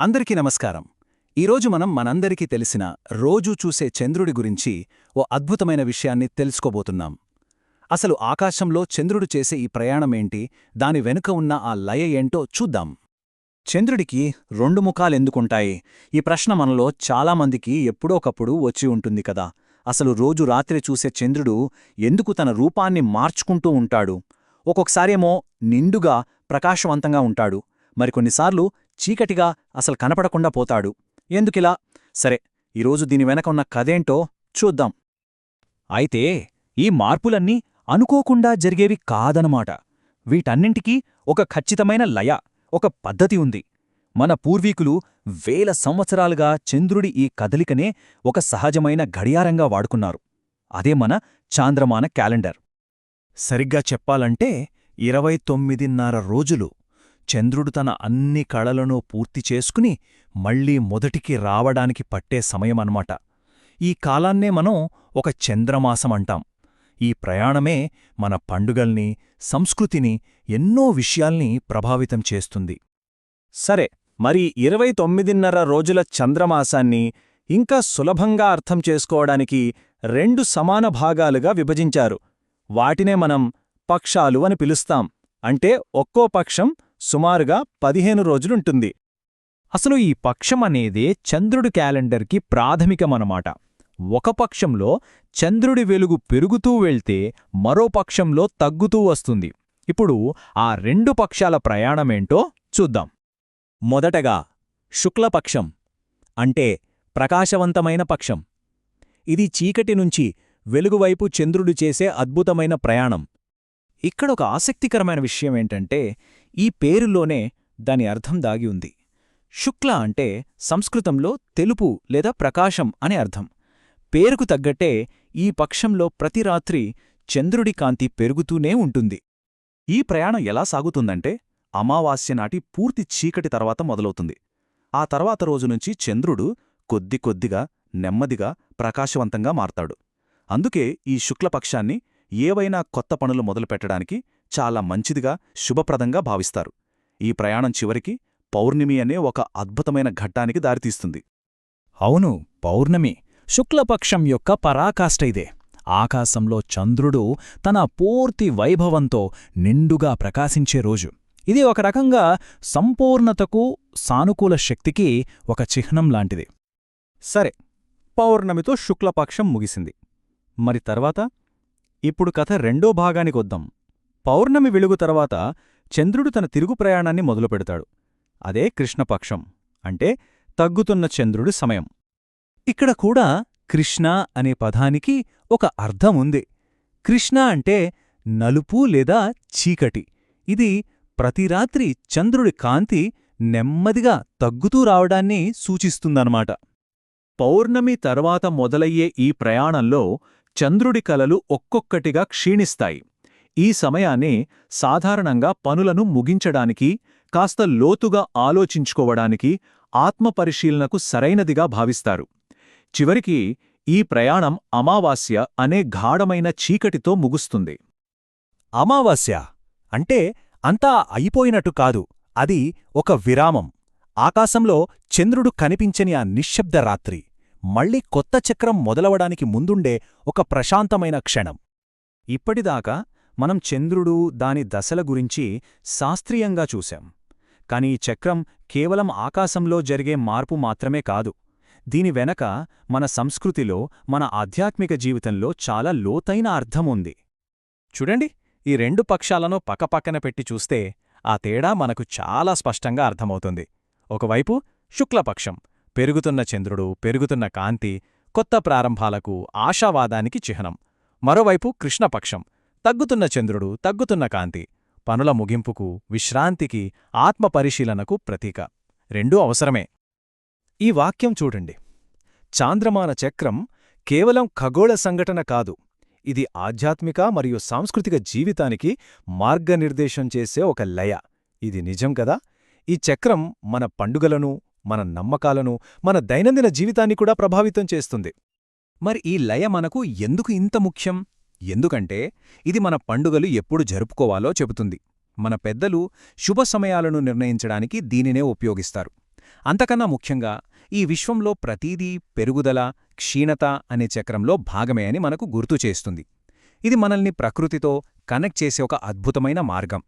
అందరికీ నమస్కారం. ఈరోజు మనం మనందరికీ తెలిసిన రోజూ చూసే చంద్రుడి గురించి ఓ అద్భుతమైన విషయాన్ని తెలుసుకోబోతున్నాం. అసలు ఆకాశంలో చంద్రుడు చేసే ఈ ప్రయాణమేంటి దాని వెనుక ఉన్న ఆ లయ ఏంటో చూద్దాం. చంద్రుడికి రెండు ముఖాలెందుకుంటాయి ఈ ప్రశ్న మనలో చాలామందికి ఎప్పుడోకప్పుడు వచ్చి ఉంటుంది కదా. అసలు రోజు రాత్రి చూసే చంద్రుడు ఎందుకు తన రూపాన్ని మార్చుకుంటూ ఉంటాడు? ఒక్కొక్కసారేమో నిండుగా ప్రకాశవంతంగా ఉంటాడు. మరికొన్నిసార్లు చీకటిగా అసలు కనపడకుండా పోతాడు. ఎందుకిలా? సరే ఈరోజు దీని వెనక ఉన్న కథేంటో చూద్దాం. అయితే ఈ మార్పులన్నీ అనుకోకుండా జరిగేవి కాదనమాట. వీటన్నింటికీ ఒక ఖచ్చితమైన లయ ఒక పద్ధతి ఉంది. మన పూర్వీకులు వేల సంవత్సరాలుగా చంద్రుడి ఈ కదలికనే ఒక సహజమైన గడియారంగా వాడుకున్నారు. అదే మన చాంద్రమాన క్యాలెండర్. సరిగ్గా చెప్పాలంటే ఇరవై తొమ్మిదిన్నర రోజులు చంద్రుడు తన అన్ని కళలను పూర్తి చేసుకుని మళ్ళీ మొదటికి రావడానికి పట్టే సమయమన్నమాట. ఈ కాలాన్నే మనం ఒక చంద్రమాసమంటాం ఈ ప్రయాణమే మన పండుగల్ని సంస్కృతిని ఎన్నో విషయాల్ని ప్రభావితం చేస్తుంది. సరే మరి ఇరవై తొమ్మిదిన్నర రోజుల చంద్రమాసాన్ని ఇంకా సులభంగా అర్థం చేసుకోవడానికి రెండు సమాన భాగాలుగా విభజించారు. వాటినే మనం పక్షాలు అని పిలుస్తాం. అంటే ఒక్కో పక్షం సుమారుగా పదిహేను రోజులుంటుంది. అసలు ఈ పక్షం అనేదే చంద్రుడి క్యాలెండర్కి ప్రాథమికమనమాట. ఒక పక్షంలో చంద్రుడి వెలుగు పెరుగుతూ వెళ్తే మరో పక్షంలో తగ్గుతూ వస్తుంది. ఇప్పుడు ఆ రెండు పక్షాల ప్రయాణమేంటో చూద్దాం. మొదటగా శుక్లపక్షం అంటే ప్రకాశవంతమైన పక్షం. ఇది చీకటి నుంచి వెలుగువైపు చంద్రుడు చేసే అద్భుతమైన ప్రయాణం. ఇక్కడొక ఆసక్తికరమైన విషయమేంటంటే ఈ పేరులోనే దాని అర్థం దాగి ఉంది. శుక్ల అంటే సంస్కృతంలో తెలుపు లేదా ప్రకాశం అనే అర్థం. పేరుకు తగ్గట్టే ఈ పక్షంలో ప్రతి రాత్రి చంద్రుడి కాంతి పెరుగుతూనే ఉంటుంది. ఈ ప్రయాణం ఎలా సాగుతుందంటే అమావాస్య నాటి పూర్తి చీకటి తర్వాత మొదలవుతుంది. ఆ తర్వాత రోజునుంచి చంద్రుడు కొద్ది కొద్దిగా నెమ్మదిగా ప్రకాశవంతంగా మారతాడు. అందుకే ఈ శుక్లపక్షాన్ని ఏవైనా కొత్త పనులు మొదలుపెట్టడానికి చాలా మంచిదిగా శుభప్రదంగా భావిస్తారు. ఈ ప్రయాణం చివరికి పౌర్ణమి అనే ఒక అద్భుతమైన ఘట్టానికి దారితీస్తుంది. అవును పౌర్ణమి శుక్లపక్షం యొక్క పరాకాష్ట ఇదే. ఆకాశంలో చంద్రుడు తన పూర్తి వైభవంతో నిండుగా ప్రకాశించే రోజు. ఇది ఒక రకంగా సంపూర్ణతకు సానుకూల శక్తికి ఒక చిహ్నం లాంటిది. సరే పౌర్ణమితో శుక్లపక్షం ముగిసింది. మరి తర్వాత? ఇప్పుడు కథ రెండో భాగానికొద్దాం పౌర్ణమి వెలుగు తర్వాత చంద్రుడు తన తిరుగు ప్రయాణాన్ని మొదలుపెడతాడు అదే కృష్ణపక్షం అంటే తగ్గుతున్న చంద్రుడి సమయం. ఇక్కడ కూడా కృష్ణ అనే పదానికి ఒక అర్థం ఉంది. కృష్ణ అంటే నలుపు లేదా చీకటి. ఇది ప్రతి రాత్రి చంద్రుడి కాంతి నెమ్మదిగా తగ్గుతూ రావడాన్ని సూచిస్తుందన్నమాట. పౌర్ణమి తర్వాత మొదలయ్యే ఈ ప్రయాణంలో చంద్రుడి కలలు ఒక్కొక్కటిగా క్షీణిస్తాయి. ఈ సమయానే సాధారణంగా పనులను ముగించడానికి కాస్త లోతుగా ఆలోచించుకోవడానికి ఆత్మపరిశీలనకు సరైనదిగా భావిస్తారు. చివరికి ఈ ప్రయాణం అమావాస్య అనే గాఢమైన చీకటితో ముగుస్తుంది. అమావాస్య అంటే అంతా అయిపోయినట్టు కాదు అది ఒక విరామం. ఆకాశంలో చంద్రుడు కనిపించని ఆ నిశ్శబ్ద రాత్రి మళ్ళీ కొత్త చక్రం మొదలవడానికి ముందుండే ఒక ప్రశాంతమైన క్షణం. ఇప్పటిదాకా మనం చంద్రుడు దాని దశల గురించి శాస్త్రీయంగా చూశాం. కాని ఈ చక్రం కేవలం ఆకాశంలో జరిగే మార్పు మాత్రమే కాదు. దీని వెనక మన సంస్కృతిలో మన ఆధ్యాత్మిక జీవితంలో చాలా లోతైన అర్థం ఉంది. చూడండి ఈ రెండు పక్షాలను పక్కపక్కన పెట్టి చూస్తే ఆ తేడా మనకు చాలా స్పష్టంగా అర్థమవుతుంది. ఒకవైపు శుక్లపక్షం పెరుగుతున్న చంద్రుడు పెరుగుతున్న కాంతి కొత్త ప్రారంభాలకు ఆశావాదానికి చిహ్నం. మరోవైపు కృష్ణపక్షం తగ్గుతున్న చంద్రుడు తగ్గుతున్న కాంతి. పనుల ముగింపుకు విశ్రాంతికి ఆత్మపరిశీలనకు ప్రతీక. రెండూ అవసరమే. ఈ వాక్యం చూడండి. చాంద్రమాన చక్రం కేవలం ఖగోళ సంఘటన కాదు. ఇది ఆధ్యాత్మిక మరియు సాంస్కృతిక జీవితానికి మార్గనిర్దేశం చేసే ఒక లయ. ఇది నిజం కదా? ఈ చక్రం మన పండుగలను మన నమ్మకాలను మన దైనందిన జీవితాన్ని కూడా ప్రభావితం చేస్తుంది. మరి ఈ లయ మనకు ఎందుకు ఇంత ముఖ్యం? ఎందుకంటే ఇది మన పండుగలు ఎప్పుడు జరుపుకోవాలో చెబుతుంది. మన పెద్దలు శుభ సమయాలను నిర్ణయించడానికి దీనినే ఉపయోగిస్తారు. అంతకన్నా ముఖ్యంగా ఈ విశ్వంలో ప్రతీదీ పెరుగుదల క్షీణత అనే చక్రంలో భాగమే అని మనకు గుర్తు చేస్తుంది. ఇది మనల్ని ప్రకృతితో కనెక్ట్ చేసే ఒక అద్భుతమైన మార్గం.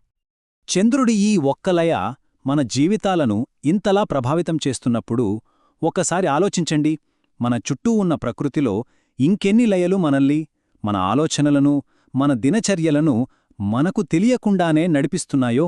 చంద్రుడి ఈ ఒక్కలయ మన జీవితాలను ఇంతలా ప్రభావితం చేస్తున్నప్పుడు ఒకసారి ఆలోచించండి. మన చుట్టూ ఉన్న ప్రకృతిలో ఇంకెన్ని లయలు మనల్ని మన ఆలోచనలను మన దినచర్యలను మనకు తెలియకుండానే నడిపిస్తున్నాయో?